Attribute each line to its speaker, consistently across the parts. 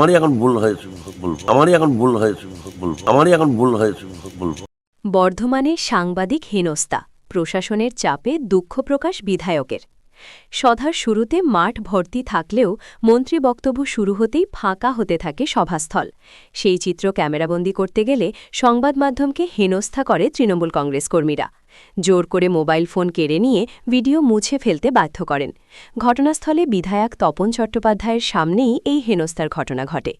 Speaker 1: আমারই এখন ভুল হয়েছে, বলব। আমারই এখন ভুল হয়েছে, বলব। আমারই এখন ভুল হয়েছে, বলব।
Speaker 2: বর্ধমানে সাংবাদিক হেনস্তা প্রশাসনের চাপে দুঃখ প্রকাশ বিধায়কের। সধার শুরুতে মাঠ ভর্তি থাকলেও মন্ত্রী বক্তব্য শুরু হতেই ফাঁকা হতে থাকে সভাস্থল। সেই চিত্র ক্যামেরাবন্দি করতে গেলে সংবাদ মাধ্যমকে হেনস্থা করে তৃণমূল কংগ্রেস কর্মীরা। জোর করে মোবাইল ফোন কেড়ে নিয়ে ভিডিও মুছে ফেলতে বাধ্য করেন। ঘটনাস্থলে বিধায়ক তপন চট্টোপাধ্যায়ের সামনেই এই হেনস্থার ঘটনা ঘটে।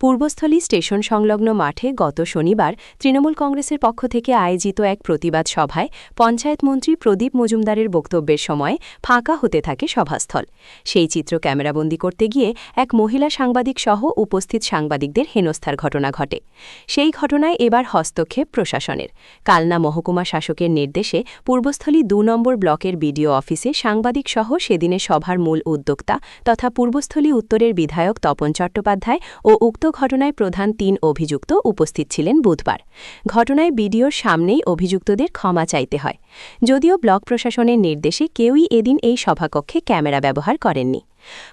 Speaker 2: পূর্বস্থলী স্টেশন সংলগ্ন মাঠে গত শনিবার তৃণমূল কংগ্রেসের পক্ষ থেকে আয়োজিত এক প্রতিবাদ সভায় পঞ্চায়েত মন্ত্রী প্রদীপ মজুমদারের বক্তব্যের সময় ফাঁকা হতে থাকে সভাস্থল। সেই চিত্র ক্যামেরাবন্দি করতে গিয়ে এক মহিলা সাংবাদিক সহ উপস্থিত সাংবাদিকদের হেনস্থার ঘটনা ঘটে। সেই ঘটনায় এবার হস্তক্ষেপ প্রশাসনের। কালনা মহকুমা শাসকের নির্দেশে পূর্বস্থলী দু নম্বর ব্লকের বিডিও অফিসে সাংবাদিক সহ সেদিনের সভার মূল উদ্যোক্তা তথা পূর্বস্থলী উত্তরের বিধায়ক তপন চট্টোপাধ্যায় ও উক্ত ঘটনায় প্রধান তিন অভিযুক্ত উপস্থিত ছিলেন বুধবার। ঘটনায় বিডিওর সামনেই অভিযুক্তদের ক্ষমা চাইতে হয়। যদিও ব্লক প্রশাসনের নির্দেশে কেউই এদিন এই সভাকক্ষে ক্যামেরা ব্যবহার করেননি।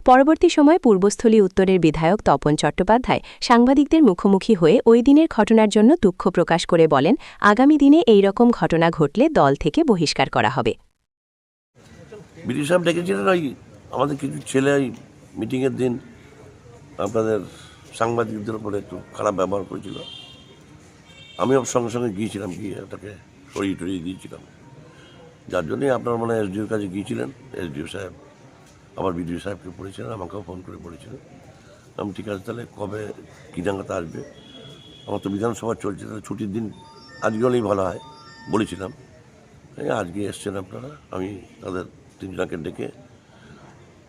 Speaker 2: পরবর্তী সময় পূর্বস্থলী উত্তরের বিধায়ক তপন চট্টোপাধ্যায় সাংবাদিকদের মুখোমুখি হয়ে ওই দিনের ঘটনার জন্য দুঃখ প্রকাশ করে বলেন, আগামী দিনে এই রকম ঘটনা ঘটলে দল থেকে বহিষ্কার করা হবে।
Speaker 1: বিডি সাহেব ডেকেছিলেন ওই আমাদের কিছু ছেলে ওই মিটিংয়ের দিন আপনাদের সাংবাদিকদের উপরে একটু খারাপ ব্যবহার করেছিল। আমিও সঙ্গে সঙ্গে গিয়েছিলাম, গিয়ে ওটাকে সরিয়ে টরিয়ে দিয়েছিলাম। যার জন্যই আপনার মনে এসডিওর কাছে গিয়েছিলেন? এসডিও সাহেব আমার বিডিও সাহেবকে পড়েছিলেন আমাকেও ফোন করে পড়েছিলেন আমি ঠিক আছে, তাহলে কবে কী ডাঙ্গাতে আসবে? আমার তো বিধানসভা চলছে, তাহলে ছুটির দিন আজকে হলেই ভালো হয়, বলেছিলাম। আজকে এসছেন আপনারা, আমি তাদের তিনজনকে ডেকে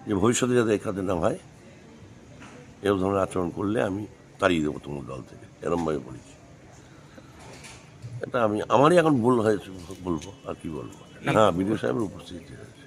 Speaker 1: যে ভবিষ্যতে যাতে এখানে না হয় এরকম ধরনের আচরণ করলে আমি তাড়িয়ে দেবো তোমার দল থেকে। এরমভাবে বলেছি। এটা আমি আমারই এখন ভুল হয়েছে বলব আর কি বলব? হ্যাঁ বিডিও সাহেবের উপস্থিতি আছে